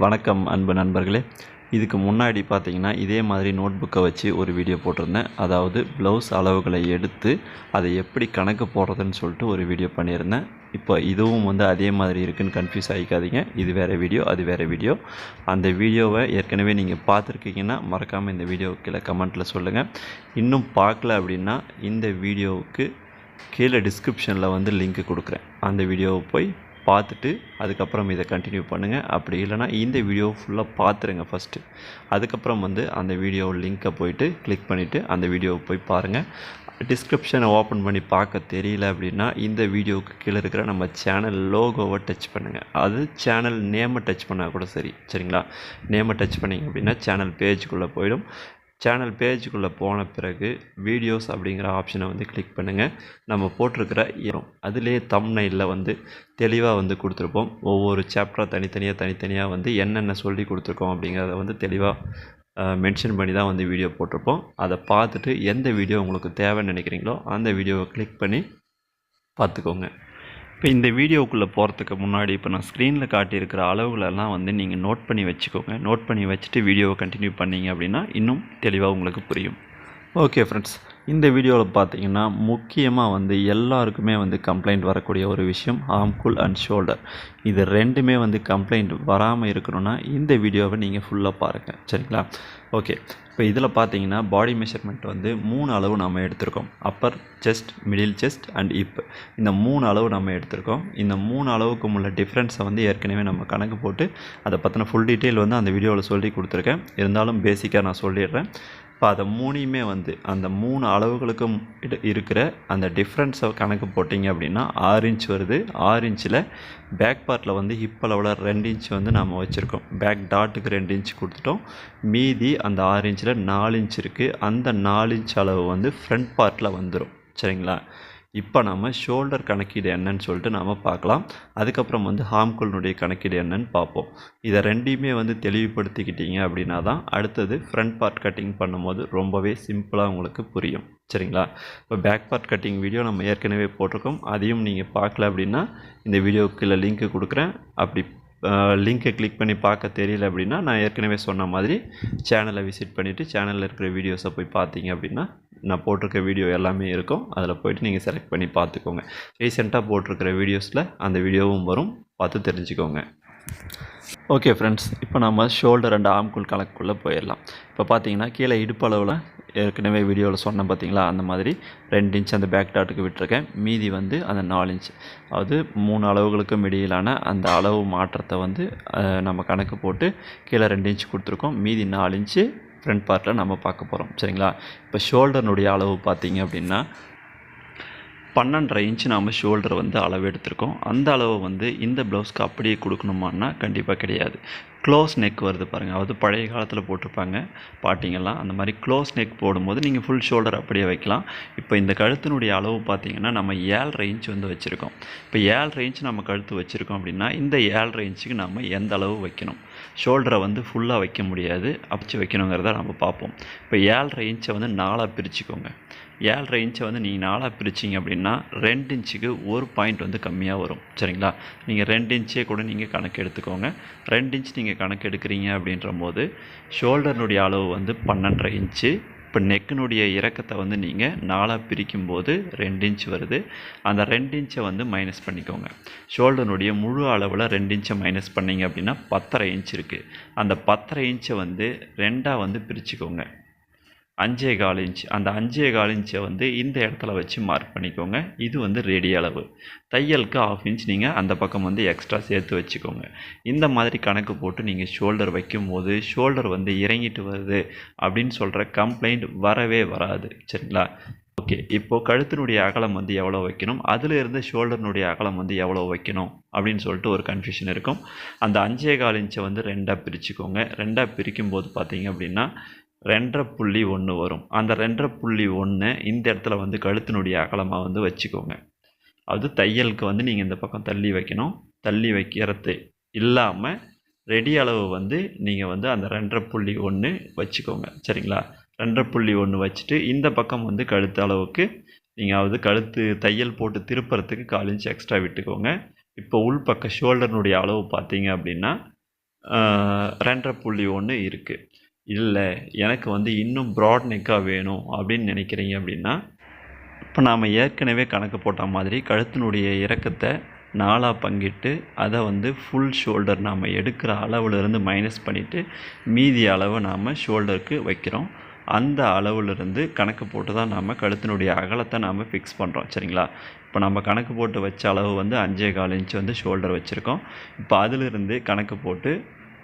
வணக்கம் அன்பு நண்பர்களே. இதுக்கு முன்னாடி பார்த்தீங்கன்னா இதே மாதிரி நோட் புக்கை வச்சு ஒரு வீடியோ போட்டிருந்தேன். அதாவது ப்ளவுஸ் அளவுகளை எடுத்து அதை எப்படி கணக்கு போடுறதுன்னு சொல்லிட்டு ஒரு வீடியோ பண்ணியிருந்தேன். இப்போ இதுவும் வந்து அதே மாதிரி இருக்குன்னு கன்ஃபியூஸ் ஆகிக்காதீங்க. இது வேறு வீடியோ அது வேறு வீடியோ. அந்த வீடியோவை ஏற்கனவே நீங்கள் பார்த்துருக்கீங்கன்னா மறக்காமல் இந்த வீடியோ கீழே கமெண்ட்டில் சொல்லுங்கள் இன்னும் பார்க்கல அப்படின்னா இந்த வீடியோவுக்கு கீழே டிஸ்கிரிப்ஷனில் வந்து லிங்க் கொடுக்குறேன். அந்த வீடியோவை போய் பார்த்துட்டு அதுக்கப்புறம் இதை கண்டினியூ பண்ணுங்கள் அப்படி இல்லைனா இந்த வீடியோ ஃபுல்லாக பார்த்துருங்க ஃபஸ்ட்டு அதுக்கப்புறம் வந்து அந்த வீடியோ லிங்க்கை போயிட்டு கிளிக் பண்ணிவிட்டு அந்த வீடியோவை போய் பாருங்கள் டிஸ்கிரிப்ஷனை ஓப்பன் பண்ணி பார்க்க தெரியல அப்படின்னா இந்த வீடியோவுக்கு கீழே இருக்கிற நம்ம சேனல் லோகோவை டச் பண்ணுங்கள் அது சேனல் நேமை டச் பண்ணால் கூட சரி. சரிங்களா? நேமை டச் பண்ணிங்க அப்படின்னா சேனல் பேஜுக்குள்ளே போயிடும். சேனல் பேஜுக்குள்ளே போன பிறகு வீடியோஸ் அப்படிங்கிற ஆப்ஷனை வந்து கிளிக் பண்ணுங்கள் நம்ம போட்டிருக்கிற இடம் அதிலே தம்னையில் வந்து தெளிவாக வந்து கொடுத்துருப்போம். ஒவ்வொரு சாப்டராக தனித்தனியாக தனித்தனியாக வந்து என்னென்ன சொல்லி கொடுத்துருக்கோம் அப்படிங்கிறத வந்து தெளிவாக மென்ஷன் பண்ணி தான் வந்து வீடியோ போட்டிருப்போம். அதை பார்த்துட்டு எந்த வீடியோ உங்களுக்கு தேவைன்னு நினைக்கிறீங்களோ அந்த வீடியோவை கிளிக் பண்ணி பார்த்துக்கோங்க. இப்போ இந்த வீடியோக்குள்ளே போகிறதுக்கு முன்னாடி இப்போ நான் ஸ்க்ரீனில் காட்டியிருக்கிற அளவுகளெல்லாம் வந்து நீங்கள் நோட் பண்ணி வச்சுக்கோங்க. நோட் பண்ணி வச்சுட்டு வீடியோவை கண்டினியூ பண்ணீங்க அப்படின்னா இன்னும் தெளிவாக உங்களுக்கு புரியும். ஓகே ஃப்ரெண்ட்ஸ் இந்த வீடியோவில் பார்த்தீங்கன்னா முக்கியமாக வந்து எல்லாருக்குமே வந்து கம்ப்ளைண்ட் வரக்கூடிய ஒரு விஷயம் ஆம்குல் அண்ட் ஷோல்டர் இது ரெண்டுமே வந்து கம்ப்ளைண்ட் வராமல் இருக்கணும்னா இந்த வீடியோவை நீங்கள் ஃபுல்லாக பாருங்கள் சரிங்களா? ஓகே இப்போ இதில் பார்த்தீங்கன்னா பாடி மெஷர்மெண்ட் வந்து மூணு அளவு நம்ம எடுத்திருக்கோம். Upper chest middle chest and இப் இந்த மூணு அளவு நம்ம எடுத்திருக்கோம். இந்த மூணு அளவுக்கும் உள்ள டிஃப்ரென்ஸை வந்து ஏற்கனவே நம்ம கணக்கு போட்டு அதை பற்றின ஃபுல் டீட்டெயில் வந்து அந்த வீடியோவில் சொல்லி கொடுத்துருக்கேன். இருந்தாலும் பேசிக்காக நான் சொல்லிடுறேன். இப்போ அதை மூணையுமே வந்து அந்த மூணு அளவுகளுக்கும் இட- இருக்கிற அந்த டிஃப்ரென்ஸை கணக்கு போட்டிங்க அப்படின்னா ஆறு இன்ச் வருது. ஆறு இன்ச்சில் பேக் பார்ட்டில் வந்து ஹிப் அளவில் ரெண்டு இன்ச் வந்து நம்ம வச்சுருக்கோம். பேக் டாட்டுக்கு ரெண்டு இன்ச் கொடுத்துட்டோம். மீதி அந்த ஆறு இன்ச்சில் நாலு இன்ச் இருக்குது அந்த நாலு இன்ச் அளவு வந்து ஃப்ரண்ட் பார்ட்டில் வந்துடும் சரிங்களா? இப்போ நம்ம ஷோல்டர் கணக்கீடு என்னன்னு சொல்லிட்டு நாம் பார்க்கலாம். அதுக்கப்புறம் வந்து ஹாம்குல்னுடைய கணக்கீடு என்னன்னு பார்ப்போம். இதை ரெண்டையுமே வந்து தெளிவுபடுத்திக்கிட்டீங்க அப்படின்னா தான் அடுத்தது ஃப்ரண்ட் பார்ட் கட்டிங் பண்ணும்போது ரொம்பவே சிம்பிளாக உங்களுக்கு புரியும். சரிங்களா? இப்போ பேக் பார்ட் கட்டிங் வீடியோ நம்ம ஏற்கனவே போட்டிருக்கோம். அதையும் நீங்கள் பார்க்கல அப்படின்னா இந்த வீடியோக்கு இல்லை லிங்க்கு கொடுக்குறேன். அப்படி லிங்க்கை கிளிக் பண்ணி பார்க்க தெரியல அப்படின்னா நான் ஏற்கனவே சொன்ன மாதிரி சேனலை விசிட் பண்ணிவிட்டு சேனலில் இருக்கிற வீடியோஸை போய் பார்த்தீங்க அப்படின்னா நான் போட்டிருக்க வீடியோ எல்லாமே இருக்கும். அதில் போயிட்டு நீங்கள் செலக்ட் பண்ணி பார்த்துக்கோங்க. ரீசெண்டாக போட்டிருக்கிற வீடியோஸில் அந்த வீடியோவும் வரும். பார்த்து தெரிஞ்சுக்கோங்க. ஓகே ஃப்ரெண்ட்ஸ் இப்போ நம்ம ஷோல்டர் அண்ட் ஆம்குள் கணக்குள்ளே போயிடலாம். இப்போ பார்த்தீங்கன்னா கீழே இடுப்பு அளவில் ஏற்கனவே வீடியோவில் சொன்னேன் பார்த்தீங்களா? அந்த மாதிரி ரெண்டு இன்ச் அந்த பேக் டாட்டுக்கு விட்டுருக்கேன். மீதி வந்து அந்த நாலு இன்ச் அதாவது மூணு அளவுகளுக்கும் இடையிலான அந்த அளவு மாற்றத்தை வந்து நம்ம கணக்கு போட்டு கீழே ரெண்டு இன்ச் கொடுத்துருக்கோம். மீதி நாலு இன்ச்சு ஃப்ரண்ட் பார்ட்டில் நம்ம பார்க்க போகிறோம் சரிங்களா? இப்போ ஷோல்டர்னுடைய அளவு பார்த்தீங்க அப்படின்னா பன்னெண்டரை இன்ச்சு நாம் ஷோல்டர் வந்து அளவு எடுத்திருக்கோம். அந்த அளவு வந்து இந்த ப்ளவுஸ்க்கு அப்படியே கொடுக்கணுமான்னா கண்டிப்பாக கிடையாது. க்ளோஸ் நெக் வருது பாருங்கள் அதாவது பழைய காலத்தில் போட்டிருப்பாங்க பாட்டிங்கெல்லாம். அந்த மாதிரி க்ளோஸ் நெக் போடும்போது நீங்கள் ஃபுல் ஷோல்டர் அப்படியே வைக்கலாம். இப்போ இந்த கழுத்தினுடைய அளவு பார்த்தீங்கன்னா நம்ம ஏழரை இன்ச் வந்து வச்சுருக்கோம். இப்போ ஏழரை இன்ச் நம்ம கழுத்து வச்சுருக்கோம் அப்படின்னா இந்த ஏழரை இன்ச்சுக்கு நம்ம எந்த அளவு வைக்கணும்? ஷோல்டரை வந்து ஃபுல்லாக வைக்க முடியாது. அப்பிச்சு வைக்கணுங்கிறத நம்ம பார்ப்போம். இப்போ ஏழரை இன்ச்சை வந்து நாலாக பிரிச்சுக்கோங்க. ஏழரை இன்ச்சை வந்து நீங்கள் நாலாக பிரிச்சிங்க அப்படின்னா ரெண்டு இன்ச்சுக்கு ஒரு பாயிண்ட் வந்து கம்மியாக வரும். சரிங்களா? நீங்கள் ரெண்டு இன்ச்சே கூட நீங்கள் கணக்கு எடுத்துக்கோங்க. ரெண்டு இன்ச் நீங்கள் கணக்கு எடுக்கிறீங்க அப்படின்ற போது ஷோல்டர்னுடைய அளவு வந்து பன்னெண்டரை இன்ச்சு. இப்போ நெக்கினுடைய இறக்கத்தை வந்து நீங்கள் நாலாக பிரிக்கும்போது ரெண்டு இன்ச் வருது. அந்த ரெண்டு இன்ச்சை வந்து மைனஸ் பண்ணிக்கோங்க. ஷோல்டர்னுடைய முழு அளவில் ரெண்டு இன்ச்சை மைனஸ் பண்ணீங்க அப்படின்னா பத்தரை இன்ச் இருக்குது அந்த பத்தரை இன்ச்சை வந்து ரெண்டாக வந்து பிரிச்சுக்கோங்க. அஞ்சே கால் இன்ச் அந்த அஞ்சே கால் இன்ச்சை வந்து இந்த இடத்துல வச்சு மார்க் பண்ணிக்கோங்க. இது வந்து ரெடி அளவு. தையலுக்கு ஆஃப் இன்ச் நீங்கள் அந்த பக்கம் வந்து எக்ஸ்ட்ரா சேர்த்து வச்சுக்கோங்க. இந்த மாதிரி கணக்கு போட்டு நீங்கள் ஷோல்டர் வைக்கும்போது ஷோல்டர் வந்து இறங்கிட்டு வருது அப்படின்னு சொல்கிற கம்ப்ளைண்ட் வரவே வராது. சரிங்களா? ஓகே இப்போது கழுத்தினுடைய அகலம் வந்து எவ்வளோ வைக்கணும்? அதில் இருந்து ஷோல்டர்னுடைய அகலம் வந்து எவ்வளோ வைக்கணும்? அப்படின்னு சொல்லிட்டு ஒரு கன்ஃபியூஷன் இருக்கும். அந்த அஞ்சே கால் இன்ச்சை வந்து ரெண்டாக பிரிச்சுக்கோங்க. ரெண்டாக பிரிக்கும் போது பார்த்தீங்க அப்படின்னா ரெண்டரை புள்ளி ஒன்று வரும். அந்த ரெண்டரை புள்ளி ஒன்று இந்த இடத்துல வந்து கழுத்தினுடைய அகலமாக வந்து வச்சுக்கோங்க. அது தையலுக்கு வந்து நீங்கள் இந்த பக்கம் தள்ளி வைக்கணும். தள்ளி வைக்கிறது இல்லாமல் ரெடி அளவு வந்து நீங்கள் வந்து அந்த ரெண்டரை புள்ளி ஒன்று வச்சுக்கோங்க. சரிங்களா? ரெண்டரை புள்ளி ஒன்று வச்சுட்டு இந்த பக்கம் வந்து கழுத்து அளவுக்கு நீங்கள் வந்து கழுத்து தையல் போட்டு திருப்புறத்துக்கு கால் இன்ச் எக்ஸ்ட்ரா விட்டுக்கோங்க. இப்போ உள்பக்க ஷோல்டர்னுடைய அளவு பார்த்தீங்க அப்படின்னா ரெண்டரை புள்ளி ஒன்று இருக்குது இல்லை எனக்கு வந்து இன்னும் ப்ராட் நெக்காக வேணும் அப்படின்னு நினைக்கிறீங்க அப்படின்னா இப்போ நாம் ஏற்கனவே கணக்கு போட்ட மாதிரி கழுத்தினுடைய இறக்கத்தை நாலாக பங்கிட்டு அதை வந்து ஃபுல் ஷோல்டர் நாம் எடுக்கிற அளவுலேருந்து மைனஸ் பண்ணிவிட்டு மீதி அளவை நாம் ஷோல்டருக்கு வைக்கிறோம். அந்த அளவுலேருந்து கணக்கு போட்டு தான் நாம் கழுத்தினுடைய அகலத்தை நாம் ஃபிக்ஸ் பண்ணுறோம் சரிங்களா? இப்போ நம்ம கணக்கு போட்டு வச்ச அளவு வந்து அஞ்சே கால் இன்ச் வந்து ஷோல்டர் வச்சுருக்கோம். இப்போ அதிலிருந்து கணக்கு போட்டு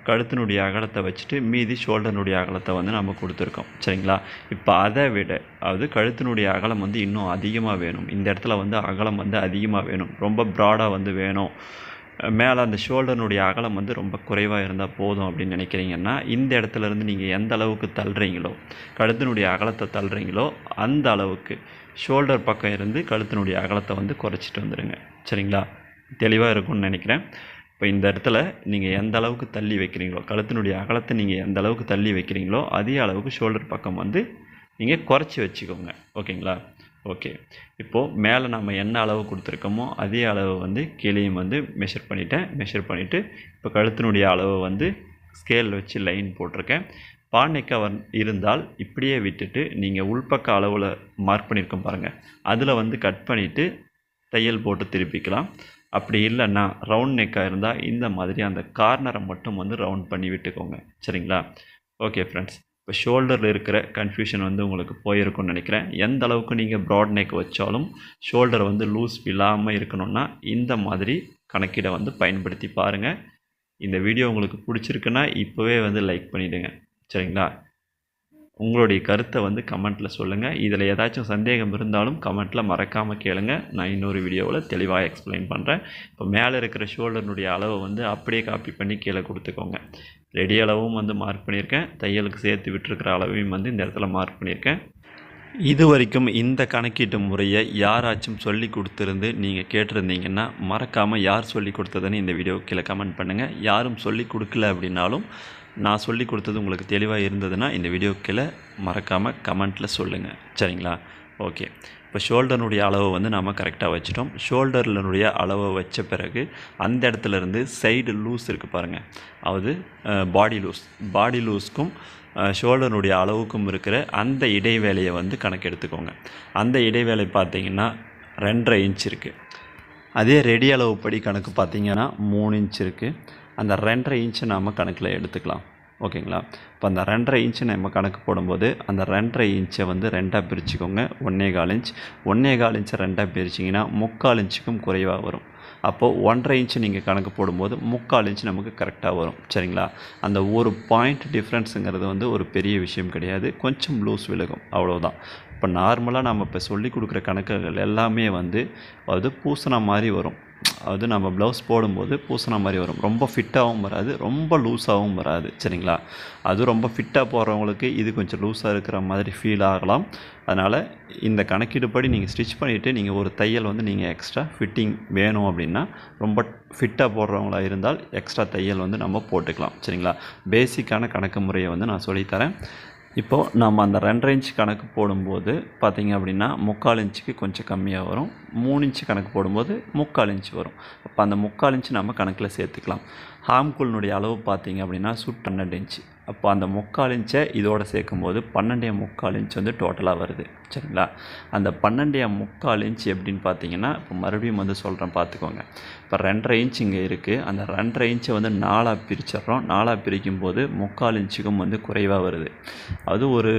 கழுத்தினுடைய அகலத்தை வச்சுட்டு மீதி ஷோல்டர்னுடைய அகலத்தை வந்து நம்ம கொடுத்துருக்கோம். சரிங்களா? இப்போ அதை விட அதாவது கழுத்தினுடைய அகலம் வந்து இன்னும் அதிகமாக வேணும். இந்த இடத்துல வந்து அகலம் வந்து அதிகமாக வேணும். ரொம்ப ப்ராடாக வந்து வேணும். மேலே அந்த ஷோல்டர்னுடைய அகலம் வந்து ரொம்ப குறைவாக இருந்தால் போதும் அப்படின்னு நினைக்கிறீங்கன்னா இந்த இடத்துல இருந்து நீங்கள் எந்த அளவுக்கு தள்ளுறீங்களோ கழுத்தினுடைய அகலத்தை தள்ளுறீங்களோ அந்த அளவுக்கு ஷோல்டர் பக்கம் இருந்து கழுத்தினுடைய அகலத்தை வந்து குறைச்சிட்டு வந்துடுங்க சரிங்களா? தெளிவாக இருக்கும்னு நினைக்கிறேன். இப்போ இந்த இடத்துல நீங்கள் எந்த அளவுக்கு தள்ளி வைக்கிறீங்களோ கழுத்தினுடைய அகலத்தை நீங்கள் எந்த அளவுக்கு தள்ளி வைக்கிறீங்களோ அதே அளவுக்கு ஷோல்டர் பக்கம் வந்து நீங்கள் குறைச்சி வச்சுக்கோங்க. ஓகேங்களா? ஓகே. இப்போது மேலே நம்ம என்ன அளவு கொடுத்துருக்கோமோ அதே அளவு வந்து கீழேயும் வந்து மெஷர் பண்ணிட்டேன். மெஷர் பண்ணிவிட்டு இப்போ கழுத்தினுடைய அளவை வந்து ஸ்கேல் வச்சு லைன் போட்டிருக்கேன். பானைக்காக வந் இருந்தால் இப்படியே விட்டுட்டு நீங்கள் உள்பக்க அளவில் மார்க் பண்ணியிருக்கோம் பாருங்கள் அதில் வந்து கட் பண்ணிவிட்டு தையல் போட்டு திருப்பிக்கலாம். அப்படி இல்லைன்னா ரவுண்ட் நெக்காக இருந்தால் இந்த மாதிரி அந்த கார்னரை மட்டும் வந்து ரவுண்ட் பண்ணி விட்டுக்கோங்க. சரிங்களா? ஓகே ஃப்ரெண்ட்ஸ் இப்போ ஷோல்டரில் இருக்கிற கன்ஃபியூஷன் வந்து உங்களுக்கு போயிருக்கும்னு நினைக்கிறேன். எந்த அளவுக்கு நீங்கள் ப்ராட் நெக் வச்சாலும் ஷோல்டர் வந்து லூஸ் இல்லாமல் இருக்கணும்னா இந்த மாதிரி கணக்கீடை வந்து பயன்படுத்தி பாருங்கள் இந்த வீடியோ உங்களுக்கு பிடிச்சிருக்குன்னா இப்போவே வந்து லைக் பண்ணிவிடுங்க சரிங்களா? உங்களுடைய கருத்தை வந்து கமெண்ட்டில் சொல்லுங்கள் இதில் ஏதாச்சும் சந்தேகம் இருந்தாலும் கமெண்ட்டில் மறக்காமல் கேளுங்க. நான் இன்னொரு வீடியோவில் தெளிவாக எக்ஸ்பிளைன் பண்ணுறேன் இப்போ மேலே இருக்கிற ஷோல்டர்னுடைய அளவை வந்து அப்படியே காப்பி பண்ணி கீழே கொடுத்துக்கோங்க. ரெடி அளவும் வந்து மார்க் பண்ணியிருக்கேன். தையலுக்கு சேர்த்து விட்டுருக்கிற அளவையும் வந்து இந்த இடத்துல மார்க் பண்ணியிருக்கேன். இது வரைக்கும் இந்த கணக்கீட்டு முறையை யாராச்சும் சொல்லி கொடுத்துருந்து நீங்கள் கேட்டிருந்தீங்கன்னா மறக்காமல் யார் சொல்லி கொடுத்ததுன்னு இந்த வீடியோ கீழே கமெண்ட் பண்ணுங்கள் யாரும் சொல்லி கொடுக்கல அப்படின்னாலும் நான் சொல்லி கொடுத்தது உங்களுக்கு தெளிவாக இருந்ததுன்னா இந்த வீடியோ கீழே மறக்காமல் கமெண்ட்டில் சொல்லுங்கள் சரிங்களா? ஓகே. இப்போ ஷோல்டர்னுடைய அளவை வந்து நம்ம கரெக்டாக வச்சிட்டோம். ஷோல்டர்லனுடைய அளவை வச்ச பிறகு அந்த இடத்துல இருந்து சைடு லூஸ் இருக்குது பாருங்கள் அதாவது பாடி லூஸ் பாடி லூஸ்க்கும் ஷோல்டருடைய அளவுக்கும் இருக்கிற அந்த இடைவேளையை வந்து கணக்கெடுத்துக்கோங்க அந்த இடைவேளை பார்த்தீங்கன்னா ரெண்டரை இன்ச் இருக்குது அதே ரெடி அளவுப்படி கணக்கு பார்த்தீங்கன்னா மூணு இன்ச் இருக்குது அந்த ரெண்டரை இன்ச்சை நாம் கணக்கில் எடுத்துக்கலாம். ஓகேங்களா? இப்போ அந்த ரெண்டரை இன்ச்சு நம்ம கணக்கு போடும்போது அந்த ரெண்டரை இன்ச்சை வந்து ரெண்டாக பிரிச்சுக்கோங்க. ஒன்றே கால் இன்ச். ஒன்றே கால் இன்ச்சை ரெண்டாக பிரிச்சிங்கன்னா முக்கால் இன்ச்சுக்கும் குறைவாக வரும். அப்போது ஒன்றரை இன்ச்சு நீங்கள் கணக்கு போடும்போது முக்கால் இன்ச்சு நமக்கு கரெக்டாக வரும். சரிங்களா? அந்த ஒரு பாயிண்ட் டிஃப்ரென்ஸுங்கிறது வந்து ஒரு பெரிய விஷயம் கிடையாது. கொஞ்சம் லூஸ் விலகும். அவ்வளோதான் இப்போ நார்மலாக நம்ம இப்போ சொல்லி கொடுக்குற கணக்குகள் எல்லாமே வந்து அது பூசணம் மாதிரி வரும். அது நம்ம ப்ளவுஸ் போடும்போது பூசின மாதிரி வரும். ரொம்ப ஃபிட்டாகவும் வராது ரொம்ப லூஸாகவும் வராது சரிங்களா? அது ரொம்ப ஃபிட்டாக போகிறவங்களுக்கு இது கொஞ்சம் லூஸாக இருக்கிற மாதிரி ஃபீல் ஆகலாம். அதனால் இந்த கணக்கீடு படி நீங்கள் ஸ்டிச் பண்ணிவிட்டு நீங்கள் ஒரு தையல் வந்து நீங்கள் எக்ஸ்ட்ரா ஃபிட்டிங் வேணும் அப்படின்னா ரொம்ப ஃபிட்டாக போடுறவங்களா இருந்தால் எக்ஸ்ட்ரா தையல் வந்து நம்ம போட்டுக்கலாம் சரிங்களா? பேசிக்கான கணக்கு முறையை வந்து நான் சொல்லித்தரேன். இப்போது நம்ம அந்த ரெண்டரை இன்ச் கணக்கு போடும்போது பார்த்திங்க அப்படின்னா முக்கால் இன்ச்சுக்கு கொஞ்சம் கம்மியாக வரும். மூணு இன்ச்சு கணக்கு போடும்போது முக்கால் இன்ச்சு வரும். அப்போ அந்த முக்கால் இன்ச்சு நம்ம கணக்கில் சேர்த்துக்கலாம். ஹாம்குள்னுடைய அளவு பார்த்திங்க அப்படின்னா சுட் பன்னெண்டு இன்ச்சு. அப்போ அந்த முக்கால் இன்ச்சை இதோடு சேர்க்கும்போது பன்னெண்டே முக்கால் இன்ச் வந்து டோட்டலாக வருது. சரிங்களா? அந்த பன்னெண்டே முக்கால் இன்ச் எப்படின்னு பார்த்தீங்கன்னா இப்போ மறுபடியும் வந்து சொல்கிறேன் பார்த்துக்கோங்க. இப்போ ரெண்டரை இன்ச் இங்கே இருக்குது அந்த ரெண்டரை இன்ச்சை வந்து நாலாக பிரிச்சிடுறோம். நாலாக பிரிக்கும் போது முக்கால் இன்ச்சுக்கும் வந்து குறைவாக வருது. அது ஒரு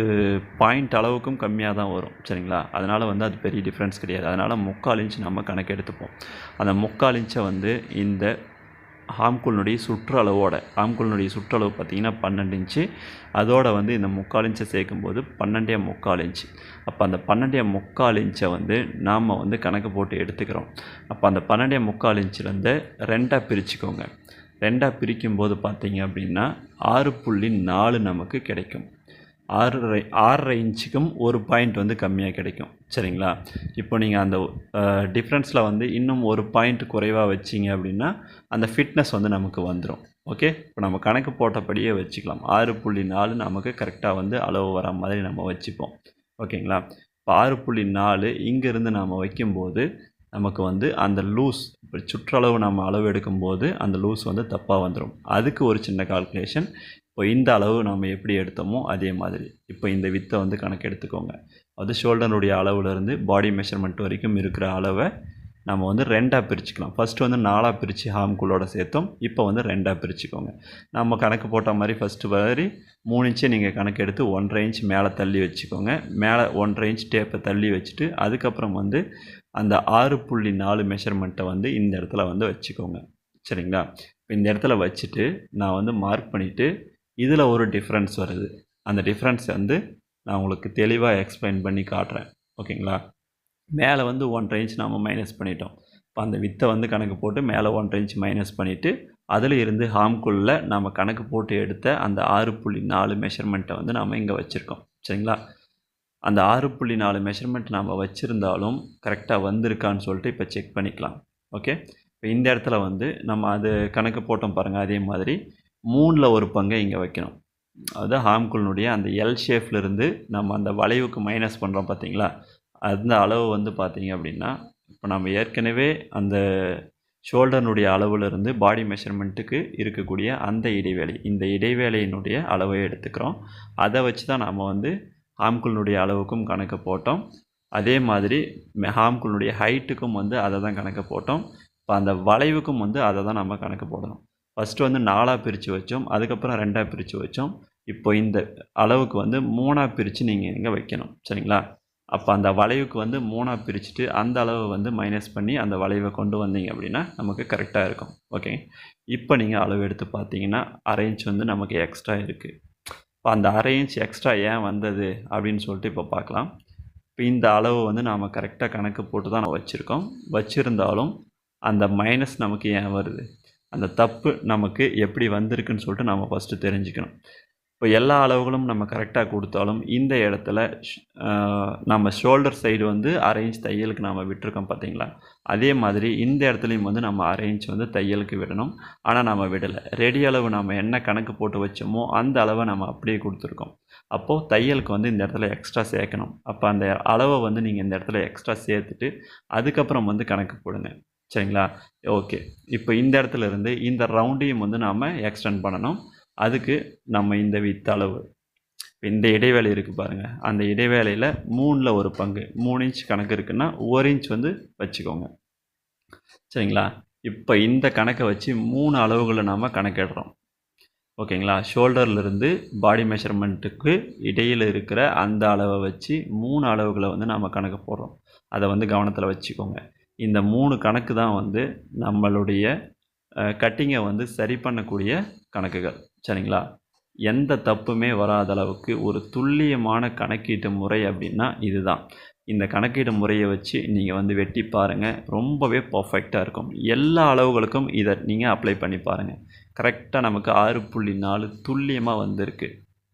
பாயிண்ட் அளவுக்கும் கம்மியாக தான் வரும். சரிங்களா? அதனால் வந்து அது பெரிய டிஃப்ரென்ஸ் கிடையாது. அதனால் முக்கால் இன்ச் நம்ம கணக்கெடுத்துப்போம். அந்த முக்கால் இன்ச்சை வந்து இந்த ஹாம்குள்னுடைய சுற்றளவோட ஹாம்குள்னுடைய சுற்றளவு பார்த்திங்கன்னா பன்னெண்டு இன்ச்சு. அதோட வந்து இந்த முக்கால் இன்ச்சை சேர்க்கும்போது பன்னெண்டே முக்கால் இன்ச்சு. அப்போ அந்த பன்னெண்டே முக்கால் இன்ச்சை வந்து நாம் வந்து கணக்கு போட்டு எடுத்துக்கிறோம். அப்போ அந்த பன்னெண்டே முக்கால் இன்ச்சிலேருந்து ரெண்டாக பிரிச்சுக்கோங்க. ரெண்டாக பிரிக்கும்போது பார்த்திங்க அப்படின்னா ஆறு புள்ளி நாலு நமக்கு கிடைக்கும். ஆறரை ஆறரை இன்ச்சுக்கும் ஒரு பாயிண்ட் வந்து கம்மியாக கிடைக்கும். சரிங்களா? இப்போ நீங்கள் அந்த டிஃப்ரென்ஸில் வந்து இன்னும் ஒரு பாயிண்ட் குறைவாக வச்சிங்க அப்படின்னா அந்த ஃபிட்னஸ் வந்து நமக்கு வந்துடும் ஓகே இப்போ நம்ம கணக்கு போட்டபடியே வச்சுக்கலாம். ஆறு புள்ளி நாலு நமக்கு கரெக்டாக வந்து அளவு வர மாதிரி நம்ம வச்சுப்போம். ஓகேங்களா? இப்போ ஆறு புள்ளி நாலு இங்கேருந்து நாம் வைக்கும்போது நமக்கு வந்து அந்த லூஸ் இப்போ சுற்றளவு நம்ம அளவு எடுக்கும்போது அந்த லூஸ் வந்து தப்பாக வந்துடும் அதுக்கு ஒரு சின்ன கால்குலேஷன் இப்போ இந்த அளவு நம்ம எப்படி எடுத்தோமோ அதே மாதிரி. இப்போ இந்த வித்தை வந்து கணக்கு எடுத்துக்கோங்க. அது ஷோல்டருடைய அளவுலேருந்து பாடி மெஷர்மெண்ட் வரைக்கும் இருக்கிற அளவை நம்ம வந்து ரெண்டாக பிரிச்சுக்கலாம். ஃபஸ்ட்டு வந்து நாலாக பிரித்து ஹாம்குள்ளோட சேர்த்தோம். இப்போ வந்து ரெண்டாக பிரிச்சுக்கோங்க. நம்ம கணக்கு போட்ட மாதிரி ஃபஸ்ட்டு மாதிரி மூணு இன்ச்சு நீங்கள் கணக்கு எடுத்து ஒன்றரை இன்ச் மேலே தள்ளி வச்சுக்கோங்க. மேலே ஒன்றரை இன்ச் டேப்பை தள்ளி வச்சுட்டு அதுக்கப்புறம் வந்து அந்த ஆறு புள்ளி நாலு மெஷர்மெண்ட்டை வந்து இந்த இடத்துல வந்து வச்சுக்கோங்க. சரிங்களா? இந்த இடத்துல வச்சுட்டு நான் வந்து மார்க் பண்ணிவிட்டு இதில் ஒரு டிஃப்ரென்ஸ் வருது. அந்த டிஃப்ரென்ஸ் வந்து நான் உங்களுக்கு தெளிவாக எக்ஸ்பிளைன் பண்ணி காட்டுறேன். ஓகேங்களா? மேலே வந்து ஒன்றரை இன்ச் நாம் மைனஸ் பண்ணிட்டோம். இப்போ அந்த வித்தை வந்து கணக்கு போட்டு மேலே ஒன்றரை இன்ச் மைனஸ் பண்ணிவிட்டு அதில் இருந்து ஹாம்குள்ளே நம்ம கணக்கு போட்டு எடுத்த அந்த ஆறு புள்ளி நாலு மெஷர்மெண்ட்டை வந்து நம்ம இங்கே வச்சுருக்கோம். சரிங்களா? அந்த ஆறு புள்ளி நாலு மெஷர்மெண்ட் நம்ம வச்சுருந்தாலும் கரெக்டாக வந்திருக்கான்னு சொல்லிட்டு இப்போ செக் பண்ணிக்கலாம். ஓகே? இப்போ இந்த இடத்துல வந்து நம்ம அது கணக்கு போட்டோம் பாருங்கள் அதே மாதிரி. மூணில் ஒரு பங்கை இங்கே வைக்கணும். அதுதான் ஹாம்குள்னுடைய அந்த எல் ஷேப்லேருந்து நம்ம அந்த வளைவுக்கு மைனஸ் பண்ணுறோம் பார்த்தீங்களா அந்த அளவு வந்து பார்த்தீங்க அப்படின்னா இப்போ நம்ம ஏற்கனவே அந்த ஷோல்டர்னுடைய அளவுலேருந்து பாடி மெஷர்மெண்ட்டுக்கு இருக்கக்கூடிய அந்த இடைவேளை இந்த இடைவேளையினுடைய அளவை எடுத்துக்கிறோம். அதை வச்சு தான் நாம் வந்து ஹாம்குல்னுடைய அளவுக்கும் கணக்கு போட்டோம். அதே மாதிரி ஹாம்குல்னுடைய ஹைட்டுக்கும் வந்து அதை தான் கணக்கு போட்டோம். இப்போ அந்த வளைவுக்கும் வந்து அதை தான் நம்ம கணக்கு போடணும். ஃபஸ்ட்டு வந்து நாலாக பிரித்து வச்சோம் அதுக்கப்புறம் ரெண்டாக பிரித்து வச்சோம். இப்போ இந்த அளவுக்கு வந்து மூணாக பிரித்து நீங்கள் இங்கே வைக்கணும் சரிங்களா? அப்போ அந்த வளைவுக்கு வந்து மூணாக பிரிச்சுட்டு அந்த அளவை வந்து மைனஸ் பண்ணி அந்த வளைவை கொண்டு வந்தீங்க அப்படின்னா நமக்கு கரெக்டாக இருக்கும் ஓகே இப்போ நீங்கள் அளவு எடுத்து பார்த்தீங்கன்னா அரை இன்ச் வந்து நமக்கு எக்ஸ்ட்ரா இருக்குது இப்போ அந்த அரை இன்ச் எக்ஸ்ட்ரா ஏன் வந்தது அப்படின்னு சொல்லிட்டு இப்போ பார்க்கலாம். இப்போ இந்த அளவு வந்து நாம் கரெக்டாக கணக்கு போட்டு தான் வச்சுருக்கோம். வச்சுருந்தாலும் அந்த மைனஸ் நமக்கு ஏன் வருது? அந்த தப்பு நமக்கு எப்படி வந்திருக்குன்னு சொல்லிட்டு நம்ம ஃபஸ்ட்டு தெரிஞ்சுக்கணும். இப்போ எல்லா அளவுகளும் நம்ம கரெக்டாக கொடுத்தாலும் இந்த இடத்துல நம்ம ஷோல்டர் சைடு வந்து அரேஞ்ச் தையலுக்கு நம்ம விட்டுருக்கோம் பார்த்தீங்களா? அதே மாதிரி இந்த இடத்துலையும் வந்து நம்ம அரேஞ்ச் வந்து தையலுக்கு விடணும். ஆனால் நம்ம விடலை. ரெடி அளவு நம்ம என்ன கணக்கு போட்டு வச்சோமோ அந்த அளவை நம்ம அப்படியே கொடுத்துருக்கோம். அப்போது தையலுக்கு வந்து இந்த இடத்துல எக்ஸ்ட்ரா சேர்க்கணும். அப்போ அந்த அளவை வந்து நீங்கள் இந்த இடத்துல எக்ஸ்ட்ரா சேர்த்துட்டு அதுக்கப்புறம் வந்து கணக்கு போடுங்க. சரிங்களா? ஓகே. இப்போ இந்த இடத்துல இருந்து இந்த ரவுண்டையும் வந்து நாம் எக்ஸ்டெண்ட் பண்ணணும். அதுக்கு நம்ம இந்த வித் அளவு. இந்த இடைவேளை இருக்குது பாருங்கள் அந்த இடைவேளையில் மூணில் ஒரு பங்கு. மூணு இன்ச் கணக்கு இருக்குன்னா ஒரு இன்ச் வந்து வச்சுக்கோங்க. சரிங்களா? இப்போ இந்த கணக்கை வச்சு மூணு அளவுகளை நாம் கணக்கிடுறோம். ஓகேங்களா? ஷோல்டர்லேருந்து பாடி மெஷர்மெண்ட்டுக்கு இடையில் இருக்கிற அந்த அளவை வச்சு மூணு அளவுகளை வந்து நாம் கணக்கு போடுறோம். அதை வந்து கவனத்தில் வச்சுக்கோங்க. இந்த மூணு கணக்கு தான் வந்து நம்மளுடைய கட்டிங்கை வந்து சரி பண்ணக்கூடிய கணக்குகள். சரிங்களா? எந்த தப்புமே வராத அளவுக்கு ஒரு துல்லியமான கணக்கீட்டு முறை அப்படின்னா இதுதான். இந்த கணக்கீடு முறையை வச்சு நீங்கள் வந்து வெட்டி பாருங்கள் ரொம்பவே பர்ஃபெக்டாக இருக்கும். எல்லா அளவுகளுக்கும் இதை நீங்கள் அப்ளை பண்ணி பாருங்கள் கரெக்டாக நமக்கு ஆறு புள்ளி நாலு துல்லியமாக வந்திருக்கு.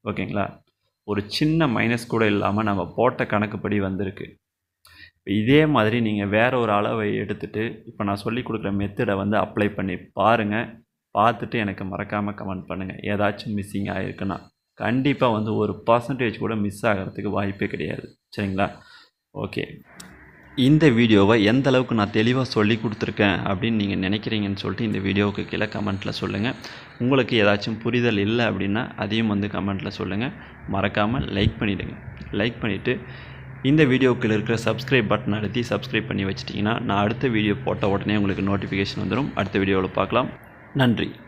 ஓகேங்களா? ஒரு சின்ன மைனஸ் கூட இல்லாமல் நம்ம போட்ட கணக்குப்படி வந்திருக்கு. இதே மாதிரி நீங்கள் வேறு ஒரு அளவை எடுத்துகிட்டு இப்போ நான் சொல்லி கொடுக்குற மெத்தடை வந்து அப்ளை பண்ணி பாருங்கள் பார்த்துட்டு எனக்கு மறக்காமல் கமெண்ட் பண்ணுங்கள் ஏதாச்சும் மிஸ்ஸிங் ஆகிருக்குன்னா கண்டிப்பாக வந்து ஒரு பர்சன்டேஜ் கூட மிஸ் ஆகிறதுக்கு வாய்ப்பே கிடையாது. சரிங்களா? ஓகே இந்த வீடியோவை எந்த அளவுக்கு நான் தெளிவாக சொல்லி கொடுத்துருக்கேன் அப்படின்னு நீங்கள் நினைக்கிறீங்கன்னு சொல்லிட்டு இந்த வீடியோவுக்கு கீழே கமெண்ட்டில் சொல்லுங்கள் உங்களுக்கு ஏதாச்சும் புரிதல் இல்லை அப்படின்னா அதையும் வந்து கமெண்ட்டில் சொல்லுங்கள் மறக்காமல் லைக் பண்ணிவிடுங்க லைக் பண்ணிவிட்டு இந்த வீடியோக்கில் இருக்கிற சப்ஸ்கிரைப் பட்டன் அழுத்தி சப்ஸ்கிரைப் பண்ணி வச்சிட்டிங்கன்னா நான் அடுத்த வீடியோ போட்ட உடனே உங்களுக்கு நோட்டிஃபிகேஷன் வந்துடும் அடுத்த வீடியோவில் பார்க்கலாம். நன்றி.